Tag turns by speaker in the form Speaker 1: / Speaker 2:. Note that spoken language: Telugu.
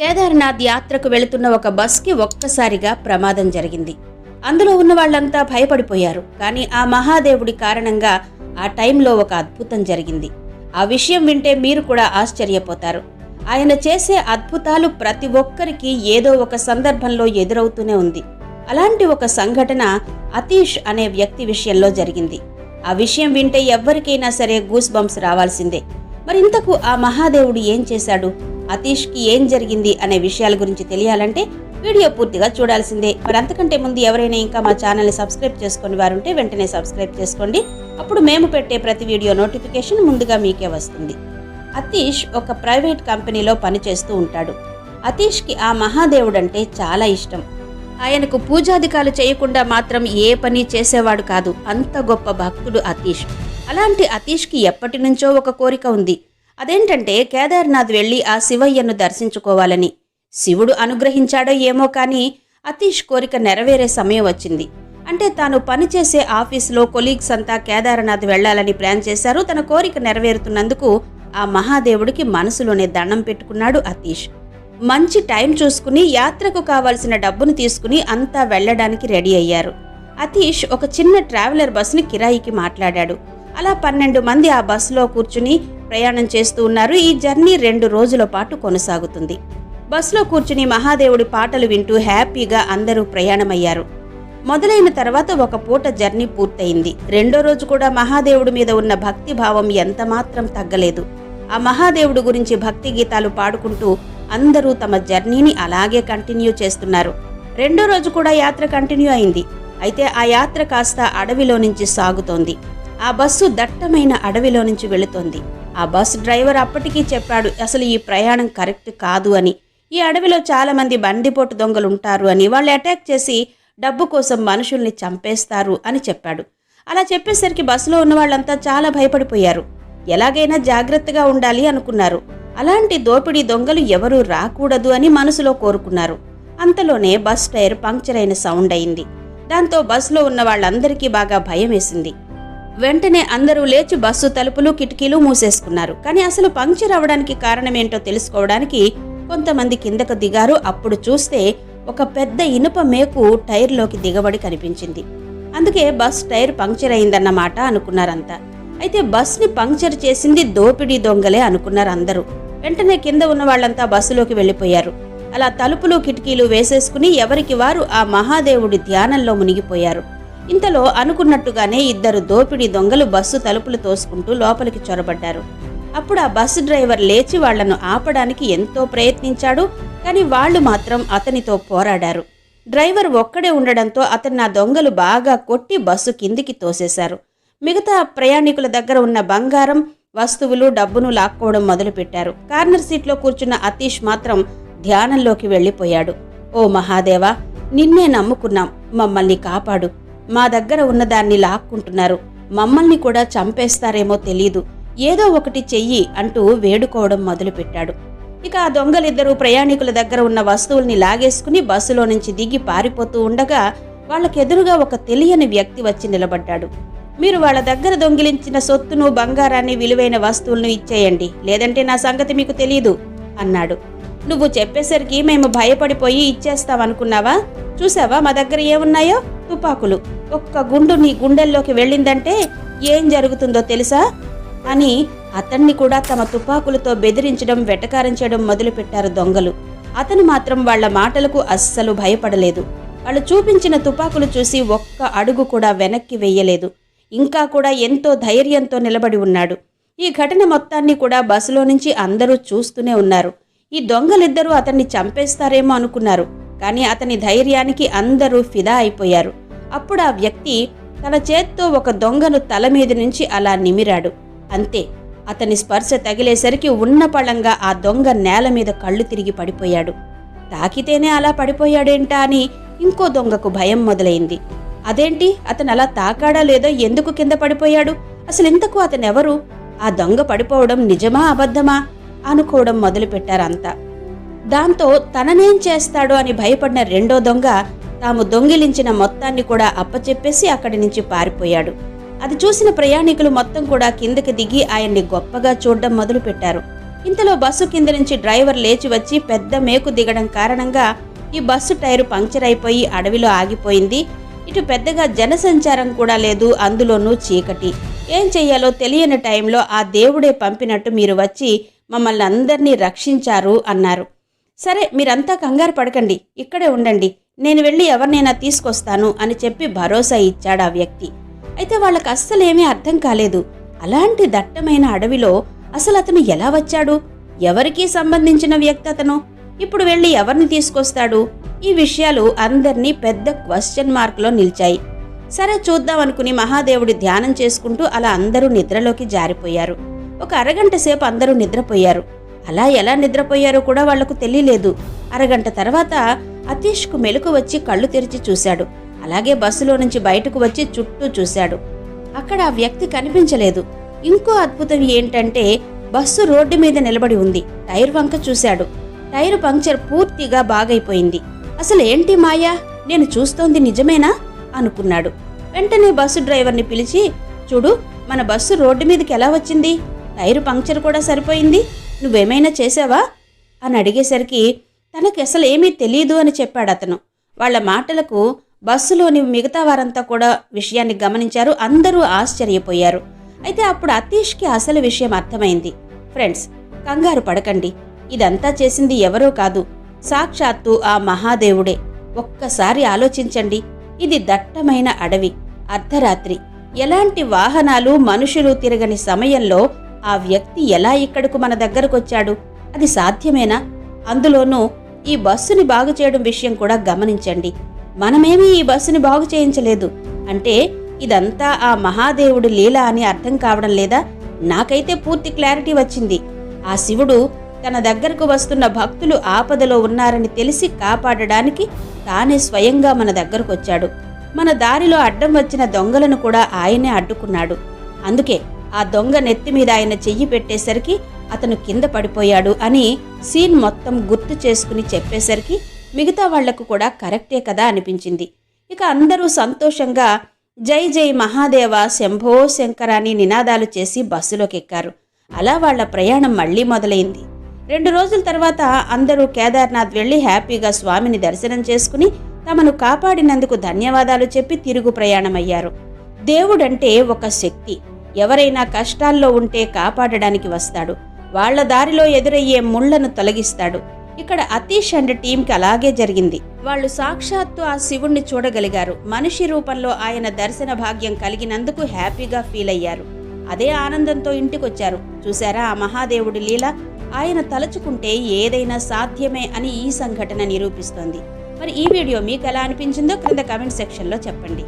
Speaker 1: కేదార్నాథ్ యాత్రకు వెళుతున్న ఒక బస్కి ఒక్కసారిగా ప్రమాదం జరిగింది. అందులో ఉన్న వాళ్ళంతా భయపడిపోయారు. కానీ ఆ మహాదేవుడి కారణంగా ఆ టైంలో ఒక అద్భుతం జరిగింది. ఆ విషయం వింటే మీరు కూడా ఆశ్చర్యపోతారు. ఆయన చేసే అద్భుతాలు ప్రతి ఒక్కరికి ఏదో ఒక సందర్భంలో ఎదురవుతూనే ఉంది. అలాంటి ఒక సంఘటన అతీష్ అనే వ్యక్తి విషయంలో జరిగింది. ఆ విషయం వింటే ఎవ్వరికైనా సరే గూస్ బంప్స్ రావాల్సిందే. మరి ఇంతకు ఆ మహాదేవుడు ఏం చేశాడు? అతీష్కి ఏం జరిగింది అనే విషయాల గురించి తెలియాలంటే వీడియో పూర్తిగా చూడాల్సిందే. మరి అంతకంటే ముందు ఎవరైనా ఇంకా మా ఛానల్ని సబ్స్క్రైబ్ చేసుకుని వారుంటే వెంటనే సబ్స్క్రైబ్ చేసుకోండి. అప్పుడు మేము పెట్టే ప్రతి వీడియో నోటిఫికేషన్ ముందుగా మీకే వస్తుంది. అతీష్ ఒక ప్రైవేట్ కంపెనీలో పనిచేస్తూ ఉంటాడు. అతీష్కి ఆ మహాదేవుడంటే చాలా ఇష్టం. ఆయనకు పూజాధికాలు చేయకుండా మాత్రం ఏ పని చేసేవాడు కాదు. అంత గొప్ప భక్తుడు అతీష్. అలాంటి అతీష్కి ఎప్పటి నుంచో ఒక కోరిక ఉంది. అదేంటంటే కేదార్నాథ్ వెళ్ళి ఆ శివయ్యను దర్శించుకోవాలని. శివుడు అనుగ్రహించాడో ఏమో కానీ అతీష్ కోరిక నెరవేరే సమయం వచ్చింది. అంటే తాను పనిచేసే ఆఫీసులో కొలీగ్స్ అంతా కేదార్నాథ్ వెళ్ళాలని ప్లాన్ చేశారు. తన కోరిక నెరవేరుతున్నందుకు ఆ మహాదేవుడికి మనసులోనే దండం పెట్టుకున్నాడు అతీష్. మంచి టైం చూసుకుని యాత్రకు కావాల్సిన డబ్బును తీసుకుని అంతా వెళ్ళడానికి రెడీ అయ్యారు. అతీష్ ఒక చిన్న ట్రావెలర్ బస్సుని కిరాయికి మాట్లాడాడు. అలా పన్నెండు మంది ఆ బస్సులో కూర్చుని ప్రయాణం చేస్తూ ఉన్నారు. ఈ జర్నీ రెండు రోజుల పాటు కొనసాగుతుంది. బస్సులో కూర్చుని మహాదేవుడి పాటలు వింటూ హ్యాపీగా అందరూ ప్రయాణమయ్యారు. మొదలైన తర్వాత ఒక పూట జర్నీ పూర్తయింది. రెండో రోజు కూడా మహాదేవుడి మీద ఉన్న భక్తి భావం ఎంత మాత్రం తగ్గలేదు. ఆ మహాదేవుడు గురించి భక్తి గీతాలు పాడుకుంటూ అందరూ తమ జర్నీని అలాగే కంటిన్యూ చేస్తున్నారు. రెండో రోజు కూడా యాత్ర కంటిన్యూ అయింది. అయితే ఆ యాత్ర కాస్త అడవిలో నుంచి సాగుతోంది. ఆ బస్సు దట్టమైన అడవిలో నుంచి వెళుతోంది. ఆ బస్ డ్రైవర్ అప్పటికీ చెప్పాడు అసలు ఈ ప్రయాణం కరెక్ట్ కాదు అని. ఈ అడవిలో చాలామంది బండిపోటు బందిపోటు దొంగలు ఉంటారు అని. వాళ్ళు అటాక్ చేసి డబ్బు కోసం మనుషుల్ని చంపేస్తారు అని చెప్పాడు. అలా చెప్పేసరికి బస్సులో ఉన్న వాళ్ళంతా చాలా భయపడిపోయారు. ఎలాగైనా జాగ్రత్తగా ఉండాలి అనుకున్నారు. అలాంటి దోపిడీ దొంగలు ఎవరూ రాకూడదు అని మనసులో కోరుకున్నారు. అంతలోనే బస్ టైర్ పంక్చర్ అయిన సౌండ్ అయింది. దాంతో బస్సులో ఉన్న వాళ్ళందరికీ బాగా భయం వేసింది వెంటనే అందరూ లేచి బస్సు తలుపులు కిటికీలు మూసేసుకున్నారు. కానీ అసలు పంక్చర్ అవడానికి కారణమేంటో తెలుసుకోవడానికి కొంతమంది కిందకు దిగారు. అప్పుడు చూస్తే ఒక పెద్ద ఇనుప మేకు టైర్లోకి దిగబడి కనిపించింది. అందుకే బస్ టైర్ పంక్చర్ అయిందన్నమాట అనుకున్నారంతా. అయితే బస్ని పంక్చర్ చేసింది దోపిడీ దొంగలే అనుకున్నారు అందరూ. వెంటనే కింద ఉన్న వాళ్ళంతా బస్సులోకి వెళ్ళిపోయారు. అలా తలుపులు కిటికీలు వేసేసుకుని ఎవరికి వారు ఆ మహాదేవుడి ధ్యానంలో మునిగిపోయారు. ఇంతలో అనుకున్నట్టుగానే ఇద్దరు దోపిడీ దొంగలు బస్సు తలుపులు తోసుకుంటూ లోపలికి చొరబడ్డారు. అప్పుడు ఆ బస్సు డ్రైవర్ లేచి వాళ్ళను ఆపడానికి ఎంతో ప్రయత్నించాడు కానీ వాళ్ళు మాత్రం అతనితో పోరాడారు. డ్రైవర్ ఒక్కడే ఉండడంతో అతన్ని ఆ దొంగలు బాగా కొట్టి బస్సు కిందికి తోసేశారు. మిగతా ప్రయాణికుల దగ్గర ఉన్న బంగారం వస్తువులు డబ్బును లాక్కోవడం మొదలుపెట్టారు. కార్నర్ సీట్లో కూర్చున్న అతీష్ మాత్రం ధ్యానంలోకి వెళ్ళిపోయాడు. ఓ మహాదేవా నిన్నే నమ్ముకున్నాం. మమ్మల్ని కాపాడు. మా దగ్గర ఉన్నదాన్ని లాక్కుంటున్నారు. మమ్మల్ని కూడా చంపేస్తారేమో తెలీదు. ఏదో ఒకటి చెయ్యి అంటూ వేడుకోవడం మొదలుపెట్టాడు. ఇక ఆ దొంగలిద్దరూ ప్రయాణికుల దగ్గర ఉన్న వస్తువుల్ని లాగేసుకుని బస్సులో నుంచి దిగి పారిపోతూ ఉండగా వాళ్ళకెదురుగా ఒక తెలియని వ్యక్తి వచ్చి నిలబడ్డాడు. మీరు వాళ్ళ దగ్గర దొంగిలించిన సొత్తును బంగారాన్ని విలువైన వస్తువులను ఇచ్చేయండి. లేదంటే నా సంగతి మీకు తెలియదు అన్నాడు. నువ్వు చెప్పేసరికి మేము భయపడిపోయి ఇచ్చేస్తావనుకున్నావా చూసావా మా దగ్గర ఏమున్నాయో? తుపాకులు. ఒక్క గుండు నీ గుండెల్లోకి వెళ్ళిందంటే ఏం జరుగుతుందో తెలుసా? అని అతన్ని కూడా తమ తుపాకులతో బెదిరించడం వెటకారం చేయడం మొదలుపెట్టారు దొంగలు. అతను మాత్రం వాళ్ళ మాటలకు అస్సలు భయపడలేదు. వాళ్ళు చూపించిన తుపాకులు చూసి ఒక్క అడుగు కూడా వెనక్కి వెయ్యలేదు ఇంకా కూడా ఎంతో ధైర్యంతో నిలబడి ఉన్నాడు. ఈ ఘటన మొత్తాన్ని కూడా బస్సులో నుంచి అందరూ చూస్తూనే ఉన్నారు. ఈ దొంగలిద్దరూ అతన్ని చంపేస్తారేమో అనుకున్నారు. కానీ అతని ధైర్యానికి అందరూ ఫిదా అయిపోయారు. అప్పుడు ఆ వ్యక్తి తన చేత్తో ఒక దొంగను తల మీద నుంచి అలా నిమిరాడు. అంతే అతని స్పర్శ తగిలేసరికి ఉన్నపళంగా ఆ దొంగ నేల మీద కళ్ళు తిరిగి పడిపోయాడు. తాకితేనే అలా పడిపోయాడేంటా అని ఇంకో దొంగకు భయం మొదలైంది. అదేంటి అతను అలా తాకాడా లేదో ఎందుకు కింద పడిపోయాడు? అసలు ఇంతకు అతనెవరు? ఆ దొంగ పడిపోవడం నిజమా అబద్ధమా? అనుకోవడం మొదలుపెట్టారంతా. దాంతో తననేం చేస్తాడో అని భయపడిన రెండో దొంగ తాము దొంగిలించిన మొత్తాన్ని కూడా అప్పచెప్పేసి అక్కడి నుంచి పారిపోయాడు. అది చూసిన ప్రయాణికులు మొత్తం కూడా కిందకి దిగి ఆయన్ని గొప్పగా చూడడం మొదలుపెట్టారు. ఇంతలో బస్సు కింద నుంచి డ్రైవర్ లేచి వచ్చి పెద్ద మేకు దిగడం కారణంగా ఈ బస్సు టైరు పంక్చర్ అయిపోయి అడవిలో ఆగిపోయింది. ఇటు పెద్దగా జనసంచారం కూడా లేదు అందులోనూ చీకటి. ఏం చెయ్యాలో తెలియని టైంలో ఆ దేవుడే పంపినట్టు మీరు వచ్చి మమ్మల్ని అందరినీ రక్షించారు అన్నారు. సరే మీరంతా కంగారు పడకండి ఇక్కడే ఉండండి. నేను వెళ్ళి ఎవరినైనా తీసుకొస్తాను అని చెప్పి భరోసా ఇచ్చాడు ఆ వ్యక్తి. అయితే వాళ్ళకి అస్సలేమీ అర్థం కాలేదు. అలాంటి దట్టమైన అడవిలో అసలు అతను ఎలా వచ్చాడు? ఎవరికీ సంబంధించిన వ్యక్తి అతను? ఇప్పుడు వెళ్ళి ఎవరిని తీసుకొస్తాడు? ఈ విషయాలు అందరినీ పెద్ద క్వశ్చన్ మార్క్లో నిలిచాయి. సరే చూద్దాం అనుకుని మహాదేవుడి ధ్యానం చేసుకుంటూ అలా అందరూ నిద్రలోకి జారిపోయారు. ఒక అరగంట సేపు అందరూ నిద్రపోయారు. అలా ఎలా నిద్రపోయారో కూడా వాళ్ళకు తెలియలేదు. అరగంట తర్వాత అతీష్కు మెలకు వచ్చి కళ్ళు తెరిచి చూశాడు. అలాగే బస్సులో నుంచి బయటకు వచ్చి చుట్టూ చూశాడు. అక్కడ ఆ వ్యక్తి కనిపించలేదు. ఇంకో అద్భుతం ఏంటంటే బస్సు రోడ్డు మీద నిలబడి ఉంది. టైర్ వంక చూశాడు. టైరు పంక్చర్ పూర్తిగా బాగైపోయింది. అసలు ఏంటి మాయా? నేను చూస్తోంది నిజమేనా? అనుకున్నాడు. వెంటనే బస్సు డ్రైవర్ని పిలిచి చూడు మన బస్సు రోడ్డు మీదకి ఎలా వచ్చింది? టైరు పంక్చర్ కూడా సరిపోయింది? నువ్వేమైనా చేసావా అని అడిగేసరికి తనకి అసలు ఏమీ తెలియదు అని చెప్పాడు అతను వాళ్ళ మాటలకు బస్సులోని మిగతా వారంతా కూడా విషయాన్ని గమనించారు. అందరూ ఆశ్చర్యపోయారు. అయితే అప్పుడు అతీష్కి అసలు విషయం అర్థమైంది. ఫ్రెండ్స్ కంగారు పడకండి. ఇదంతా చేసింది ఎవరో కాదు. సాక్షాత్తు ఆ మహాదేవుడే. ఒక్కసారి ఆలోచించండి. ఇది దట్టమైన అడవి అర్ధరాత్రి. ఎలాంటి వాహనాలు మనుషులు తిరగని సమయంలో ఆ వ్యక్తి ఎలా ఇక్కడకు మన దగ్గరకొచ్చాడు? అది సాధ్యమేనా? అందులోనూ ఈ బస్సుని బాగు చేయడం విషయం కూడా గమనించండి. మనమేమీ ఈ బస్సుని బాగు చేయించలేదు. అంటే ఇదంతా ఆ మహాదేవుడి లీల అని అర్థం కావడం లేదా? నాకైతే పూర్తి క్లారిటీ వచ్చింది. ఆ శివుడు తన దగ్గరకు వస్తున్న భక్తులు ఆపదలో ఉన్నారని తెలిసి కాపాడడానికి తానే స్వయంగా మన దగ్గరకు వచ్చాడు మన దారిలో అడ్డం వచ్చిన దొంగలను కూడా ఆయనే అడ్డుకున్నాడు. అందుకే ఆ దొంగ నెత్తి మీద ఆయన చెయ్యి పెట్టేసరికి అతను కింద పడిపోయాడు అని సీన్ మొత్తం గుర్తు చేసుకుని చెప్పేసరికి మిగతా వాళ్ళకు కూడా కరెక్టే కదా అనిపించింది. ఇక అందరూ సంతోషంగా జై జై మహాదేవ శంభో శంకర అని నినాదాలు చేసి బస్సులోకి ఎక్కారు అలా వాళ్ళ ప్రయాణం మళ్ళీ మొదలైంది. రెండు రోజుల తర్వాత అందరూ కేదార్నాథ్ వెళ్ళి హ్యాపీగా స్వామిని దర్శనం చేసుకుని తమను కాపాడినందుకు ధన్యవాదాలు చెప్పి తిరుగు ప్రయాణమయ్యారు. దేవుడంటే ఒక శక్తి. ఎవరైనా కష్టాల్లో ఉంటే కాపాడడానికి వస్తాడు. వాళ్ళ దారిలో ఎదురయ్యే ముళ్ళను తొలగిస్తాడు. ఇక్కడ అతీష్ అండ్ టీంకి అలాగే జరిగింది. వాళ్ళు సాక్షాత్తు ఆ శివుణ్ణి చూడగలిగారు. మనిషి రూపంలో ఆయన దర్శన భాగ్యం కలిగినందుకు హ్యాపీగా ఫీల్ అయ్యారు. అదే ఆనందంతో ఇంటికొచ్చారు. చూశారా ఆ మహాదేవుడి లీల? ఆయన తలుచుకుంటే ఏదైనా సాధ్యమే అని ఈ సంఘటన నిరూపిస్తోంది. మరి ఈ వీడియో మీకు ఎలా అనిపించిందో క్రింద కమెంట్ సెక్షన్లో చెప్పండి.